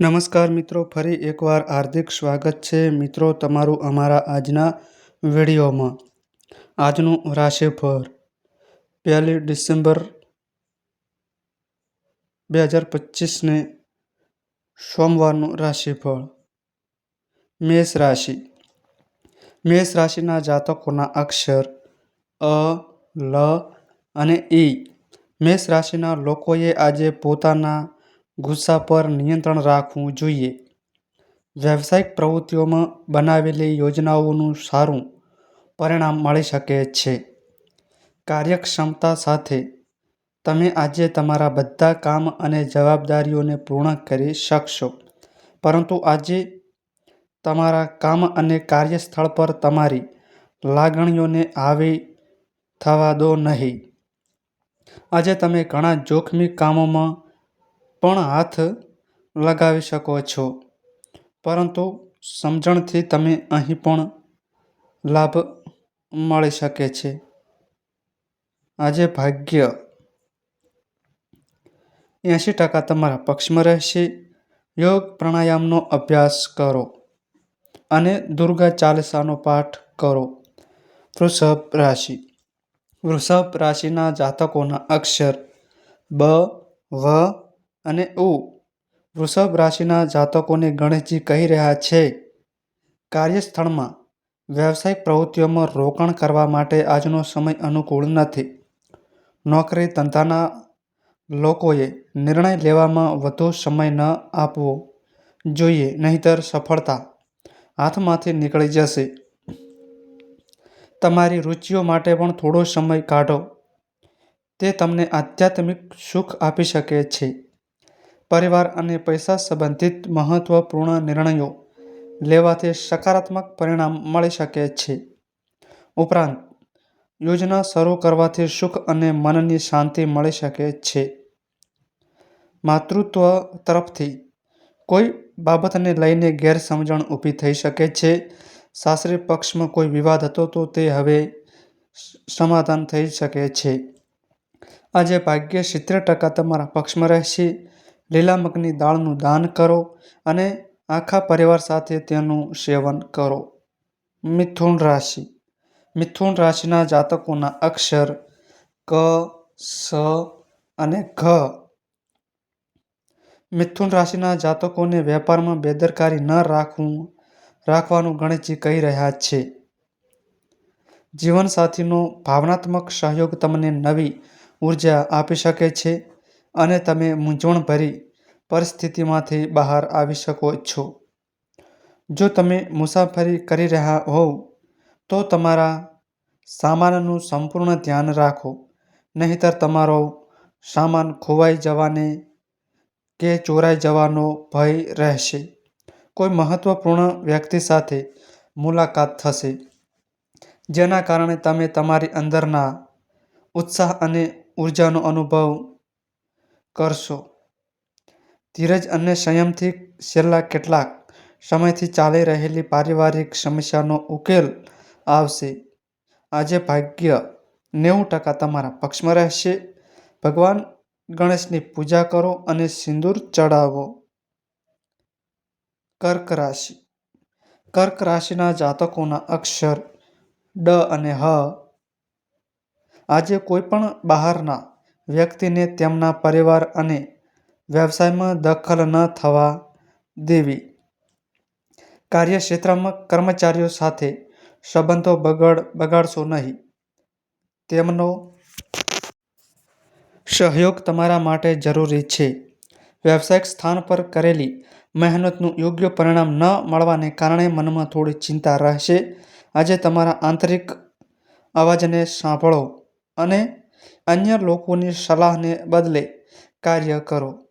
નમસ્કાર મિત્રો, ફરી એકવાર હાર્દિક સ્વાગત છે મિત્રો તમારું અમારા આજના વિડીયોમાં. આજનું રાશિફળ, પહેલી ડિસેમ્બર બે હજાર પચીસને સોમવારનું રાશિફળ, મેષ રાશિ. મેષ રાશિના જાતકોના અક્ષર અ, લ અને ઈ. મેષ રાશિના લોકોએ આજે પોતાના ગુસ્સા પર નિયંત્રણ રાખવું જોઈએ. વ્યવસાયિક પ્રવૃત્તિઓમાં બનાવેલી યોજનાઓનું સારું પરિણામ મળી શકે છે. કાર્યક્ષમતા સાથે તમે આજે તમારા બધા કામ અને જવાબદારીઓને પૂર્ણ કરી શકશો. પરંતુ આજે તમારા કામ અને કાર્યસ્થળ પર તમારી લાગણીઓને આવી થવા દો નહીં. આજે તમે ઘણા જોખમી કામોમાં પણ હાથ લગાવી શકો છો. પરંતુ સમજણથી તમે અહીં પણ લાભ મળી શકે છે. આજે ભાગ્ય એંશી ટકા તમારા પક્ષમાં રહેશે. યોગ પ્રાણાયામનો અભ્યાસ કરો અને દુર્ગા ચાલીસાનો પાઠ કરો. વૃષભ રાશિ. વૃષભ રાશિના જાતકોના અક્ષર બ, વ અને ઉ વૃષભ રાશિના જાતકોને ગણેશજી કહી રહ્યા છે, કાર્યસ્થળમાં વ્યવસાયિક પ્રવૃત્તિઓમાં રોકાણ કરવા માટે આજનો સમય અનુકૂળ નથી. નોકરી ધંધાના લોકોએ નિર્ણય લેવામાં વધુ સમય ન આપવો જોઈએ, નહીંતર સફળતા હાથમાંથી નીકળી જશે. તમારી રુચિઓ માટે પણ થોડો સમય કાઢો. તે તમને આધ્યાત્મિક સુખ આપી શકે છે. પરિવાર અને પૈસા સંબંધિત મહત્વપૂર્ણ નિર્ણયો લેવાથી સકારાત્મક પરિણામ મળી શકે છે. ઉપરાંત, યોજના શરૂ કરવાથી સુખ અને મનની શાંતિ મળી શકે છે. માતૃત્વ તરફથી, કોઈ બાબતને લઈને ગેરસમજણ ઊભી થઈ શકે છે. સાસરી પક્ષમાં કોઈ વિવાદ હતો તો તે હવે સમાધાન થઈ શકે છે. આજે ભાગ્ય સિત્તેર ટકા તમારા પક્ષમાં રહેશે. લીલા મગની દાળનું દાન કરો અને આખા પરિવાર સાથે તેનું સેવન કરો. મિથુન રાશિ. મિથુન રાશિના જાતકોના અક્ષર ક, સ અને ઘ. મિથુન રાશિના જાતકોને વેપારમાં બેદરકારી ન રાખવું, રાખવાનું ગણેશજી કહી રહ્યા છે. જીવનસાથીનો ભાવનાત્મક સહયોગ તમને નવી ઊર્જા આપી શકે છે. અને તમે મૂંઝવણભરી પરિસ્થિતિમાંથી બહાર આવી શકો છો. જો તમે મુસાફરી કરી રહ્યા હોવ, તો તમારા સામાનનું સંપૂર્ણ ધ્યાન રાખો. નહીંતર તમારો સામાન ખોવાઈ જવાને કે ચોરાઈ જવાનો ભય રહેશે. કોઈ મહત્વપૂર્ણ વ્યક્તિ સાથે મુલાકાત થશે, જેના કારણે તમે તમારી અંદરના ઉત્સાહ અને ઉર્જાનો અનુભવ કરશો. ધીરજ અને સંયમથી છેલ્લા કેટલાક સમયથી ચાલી રહેલી પારિવારિક સમસ્યાનો ઉકેલ આવશે. આજે ભાગ્ય નેવું ટકા તમારા પક્ષમાં રહેશે. ભગવાન ગણેશની પૂજા કરો અને સિંદૂર ચડાવો. કર્ક રાશિ. કર્ક રાશિના જાતકોના અક્ષર ડ અને હ. આજે કોઈ પણ બહારના વ્યક્તિને તેમના પરિવાર અને વ્યવસાયમાં દખલ ન થવા દેવી. કાર્યક્ષેત્રમાં કર્મચારીઓ સાથે સંબંધો બગડ, બગાડશો નહીં. તેમનો સહયોગ તમારા માટે જરૂરી છે. વ્યવસાયિક સ્થાન પર કરેલી મહેનતનું યોગ્ય પરિણામ ન મળવાને કારણે મનમાં થોડી ચિંતા રહેશે. આજે તમારા આંતરિક અવાજને સાંભળો અને અન્ય લોકોની સલાહને બદલે કાર્ય કરો.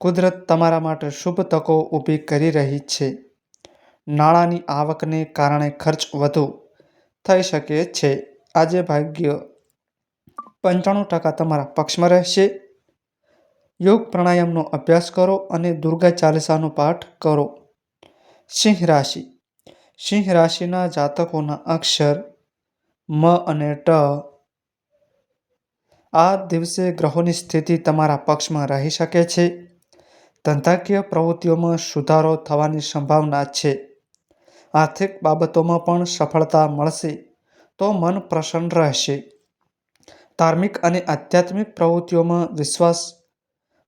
કુદરત તમારા માટે શુભ તકો ઊભી કરી રહી છે. નાણાંની આવકને કારણે ખર્ચ વધુ થઈ શકે છે. આજે ભાગ્ય પંચાણું ટકા તમારા પક્ષમાં રહેશે. યોગ પ્રાણાયામનો અભ્યાસ કરો અને દુર્ગા ચાલીસાનો પાઠ કરો. સિંહ રાશિ. સિંહ રાશિના જાતકોના અક્ષર મ અને ટ આ દિવસે ગ્રહોની સ્થિતિ તમારા પક્ષમાં રહી શકે છે. ધંધાકીય પ્રવૃત્તિઓમાં સુધારો થવાની સંભાવના છે. આર્થિક બાબતોમાં પણ સફળતા મળશે તો મન પ્રસન્ન રહેશે. ધાર્મિક અને આધ્યાત્મિક પ્રવૃત્તિઓમાં વિશ્વાસ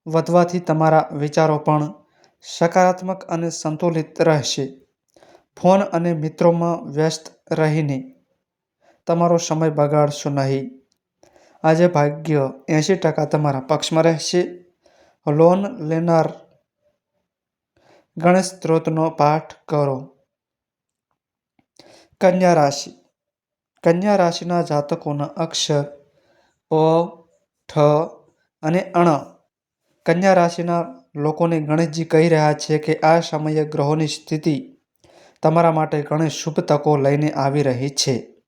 વધવાથી તમારા વિચારો પણ સકારાત્મક અને સંતુલિત રહેશે. ફોન અને મિત્રોમાં વ્યસ્ત રહીને તમારો સમય બગાડશો નહીં. આજે ભાગ્ય એંસી ટકા તમારા પક્ષમાં રહેશે. લોન લેનાર ગણેશ સ્ત્રોતનો પાઠ કરો. કન્યા રાશિ. કન્યા રાશિના જાતકોના અક્ષર અ, ઠ અને અણ. કન્યા રાશિના લોકોને ગણેશજી કહી રહ્યા છે કે આ સમયે ગ્રહોની સ્થિતિ તમારા માટે ઘણી શુભ તકો લઈને આવી રહી છે.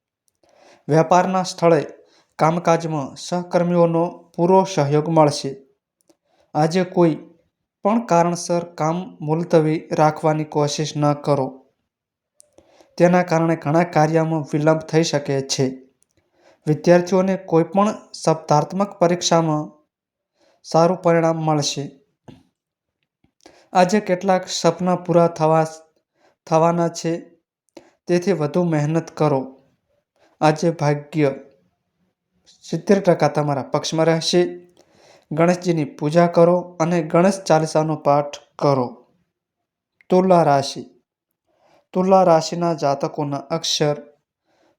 વેપારના સ્થળે કામકાજમાં સહકર્મીઓનો પૂરો સહયોગ મળશે. આજે કોઈ પણ કારણસર કામ મુલતવી રાખવાની કોશિશ ન કરો. તેના કારણે ઘણા કાર્યમાં વિલંબ થઈ શકે છે. વિદ્યાર્થીઓને કોઈપણ સ્પર્ધાત્મક પરીક્ષામાં સારું પરિણામ મળશે. આજે કેટલાક સપના પૂરા થવા થવાના છે, તેથી વધુ મહેનત કરો. આજે ભાગ્ય સિત્તેર ટકા તમારા પક્ષમાં રહેશે. ગણેશજીની પૂજા કરો અને ગણેશ ચાલીસાનો પાઠ કરો. તુલા રાશિ. તુલા રાશિના જાતકોના અક્ષર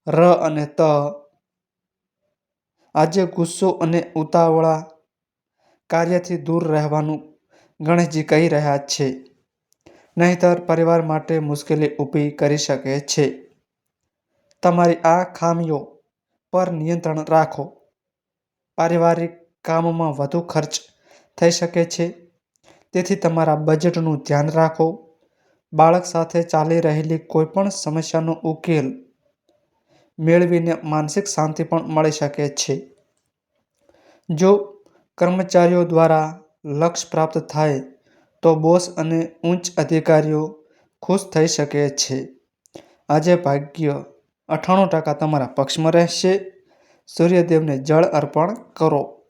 ર અને ત. આજે ગુસ્સો અને ઉતાવળા કાર્યથી દૂર રહેવાનું ગણેશજી કહી રહ્યા છે. નહીંતર પરિવાર માટે મુશ્કેલી ઊભી કરી શકે છે. તમારી આ ખામીઓ પર નિયંત્રણ રાખો. પારિવારિક કામમાં વધુ ખર્ચ થઈ શકે છે. તેથી તમારા બજેટનું ધ્યાન રાખો. બાળક સાથે ચાલી રહેલી કોઈપણ સમસ્યાનો ઉકેલ મેળવીને માનસિક શાંતિ પણ મળી શકે છે. જો કર્મચારીઓ દ્વારા લક્ષ્ય પ્રાપ્ત થાય, તો બોસ અને ઉચ્ચ અધિકારીઓ ખુશ થઈ શકે છે. આજે ભાગ્ય અઠ્ઠાણું ટકા તમારા પક્ષમાં રહેશે. સૂર્યદેવને જળ અર્પણ કરો.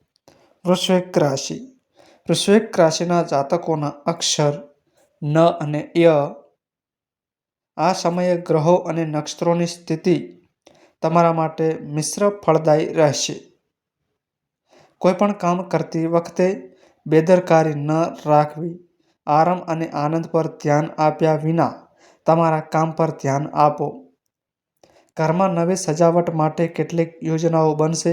વૃશ્વિક રાશિ. વૃશ્વિક રાશિના જાતકોના અક્ષર ન અને ય. આ સમયે ગ્રહો અને નક્ષત્રોની સ્થિતિ તમારા માટે મિશ્ર ફળદાયી રહેશે. કોઈપણ કામ કરતી વખતે બેદરકારી ન રાખવી. આરામ અને આનંદ પર ધ્યાન આપ્યા વિના તમારા કામ પર ધ્યાન આપો. ઘરમાં નવી સજાવટ માટે કેટલીક યોજનાઓ બનશે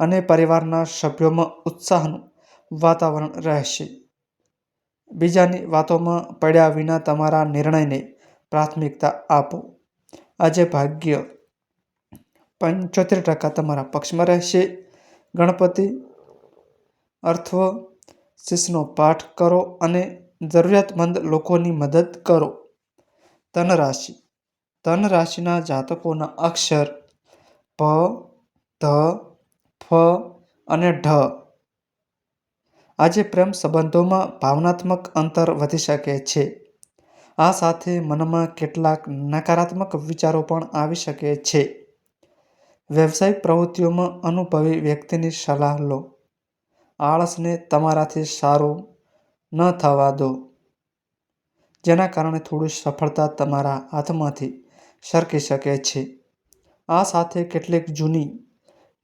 અને પરિવારના સભ્યોમાં ઉત્સાહનું વાતાવરણ રહેશે. બીજાની વાતોમાં પડ્યા વિના તમારા નિર્ણયને પ્રાથમિકતા આપો. આજે ભાગ્ય પંચોતેર ટકા તમારા પક્ષમાં રહેશે. ગણપતિ અર્થવ શિષનો પાઠ કરો અને જરૂરિયાતમંદ લોકોની મદદ કરો. ધન રાશિ ધન રાશિના જાતકોના અક્ષર પ ધ ફ અને ઢ. આજે પ્રેમ સંબંધોમાં ભાવનાત્મક અંતર વધી શકે છે. આ સાથે મનમાં કેટલાક નકારાત્મક વિચારો પણ આવી શકે છે. વ્યવસાયિક પ્રવૃત્તિઓમાં અનુભવી વ્યક્તિની સલાહ લો. આળસને તમારાથી સારું ન થવા દો. જેના કારણે થોડી સફળતા તમારા હાથમાંથી સરકી શકે છે. આ સાથે કેટલીક જૂની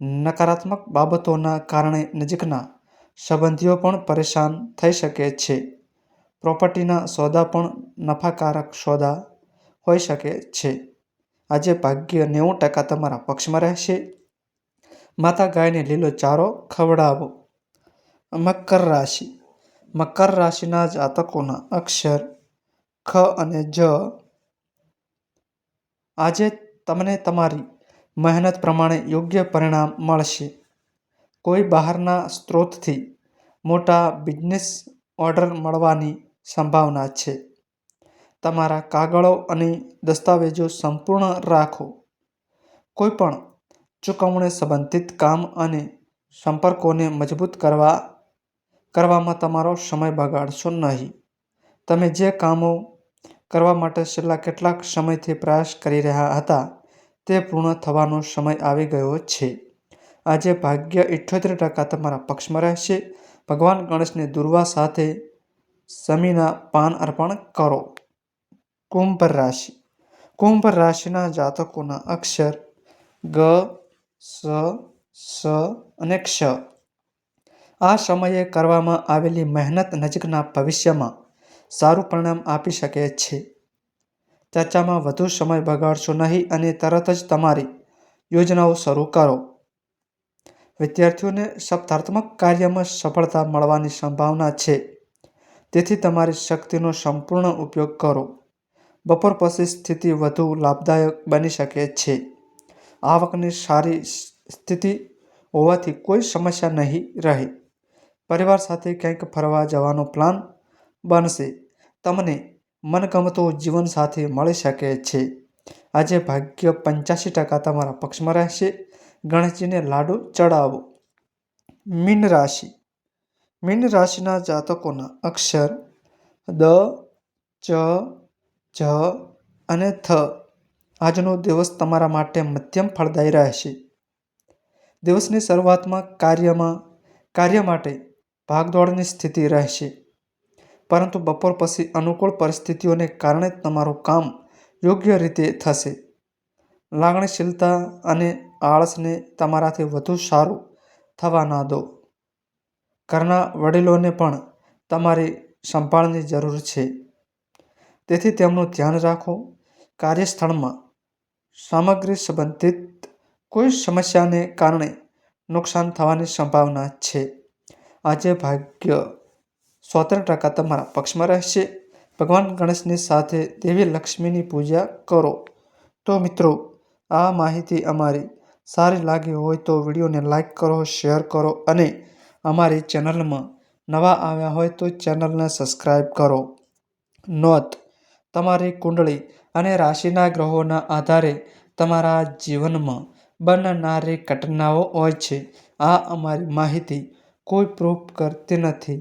નકારાત્મક બાબતોના કારણે નજીકના સંબંધીઓ પણ પરેશાન થઈ શકે છે. પ્રોપર્ટીના સોદા પણ નફાકારક સોદા હોઈ શકે છે. આજે ભાગ્ય નેવું ટકા તમારા પક્ષમાં રહેશે. માતા ગાયને લીલો ચારો ખવડાવો. મકર રાશિ. મકર રાશિના જાતકોના અક્ષર ખ અને જ આજે તમને તમારી મહેનત પ્રમાણે યોગ્ય પરિણામ મળશે. કોઈ બહારના સ્ત્રોતથી મોટા બિઝનેસ ઓર્ડર મળવાની સંભાવના છે. તમારા કાગળો અને દસ્તાવેજો સંપૂર્ણ રાખો. કોઈપણ ચૂકવણી સંબંધિત કામ અને સંપર્કોને મજબૂત કરવા, કરવામાં તમારો સમય બગાડશો નહીં. તમે જે કામો કરવા માટે છેલ્લા કેટલાક સમયથી પ્રયાસ કરી રહ્યા હતા તે પૂર્ણ થવાનો સમય આવી ગયો છે આજે ભાગ્ય ઇઠ્યોતેર ટકા તમારા પક્ષમાં રહેશે ભગવાન ગણેશને દુર્વા સાથે શમીના પાન અર્પણ કરો. કુંભ રાશિ કુંભ રાશિના જાતકોના અક્ષર ગ, સ, સ અને ક્ષ. આ સમયે કરવામાં આવેલી મહેનત નજીકના ભવિષ્યમાં સારું પરિણામ આપી શકે છે. ચર્ચામાં વધુ સમય બગાડશો નહીં અને તરત જ તમારી યોજનાઓ શરૂ કરો. વિદ્યાર્થીઓને સપ્તાત્મક કાર્યમાં સફળતા મળવાની સંભાવના છે, તેથી તમારી શક્તિનો સંપૂર્ણ ઉપયોગ કરો. બપોર પછી સ્થિતિ વધુ લાભદાયક બની શકે છે. આવકની સારી સ્થિતિ હોવાથી કોઈ સમસ્યા નહીં રહે. પરિવાર સાથે ક્યાંક ફરવા જવાનો પ્લાન બનશે. તમને મનગમતો જીવનસાથી મળી શકે છે. આજે ભાગ્ય પંચ્યાસી ટકા તમારા પક્ષમાં રહેશે. ગણેશજીને લાડુ ચડાવો. મીન રાશિ મીન રાશિના જાતકોના અક્ષર દ, ચ, જ અને થ. આજનો દિવસ તમારા માટે મધ્યમ ફળદાયી રહેશે. દિવસની શરૂઆતમાં કાર્યમાં કાર્ય માટે ભાગદોડની સ્થિતિ રહેશે, પરંતુ બપોર પછી અનુકૂળ પરિસ્થિતિઓને કારણે તમારું કામ યોગ્ય રીતે થશે. લાગણીશીલતા અને આળસને તમારાથી વધુ સારું થવા ન દો. ઘરના વડીલોને પણ તમારી સંભાળની જરૂર છે, તેથી તેમનું ધ્યાન રાખો. કાર્યસ્થળમાં સામગ્રી સંબંધિત કોઈ સમસ્યાને કારણે નુકસાન થવાની સંભાવના છે. આજે ભાગ્ય સોતેર ટકા તમારા પક્ષમાં રહેશે. ભગવાન ગણેશની સાથે દેવી લક્ષ્મીની પૂજા કરો. તો મિત્રો, આ માહિતી અમારી સારી લાગી હોય તો વિડીયોને લાઈક કરો, શેર કરો અને અમારી ચેનલમાં નવા આવ્યા હોય તો ચેનલને સબસ્ક્રાઇબ કરો. નોંધ તમારી કુંડળી અને રાશિના ગ્રહોના આધારે તમારા જીવનમાં બનનારી ઘટનાઓ હોય છે. આ અમારી માહિતી કોઈ પ્રૂફ કરતી નથી.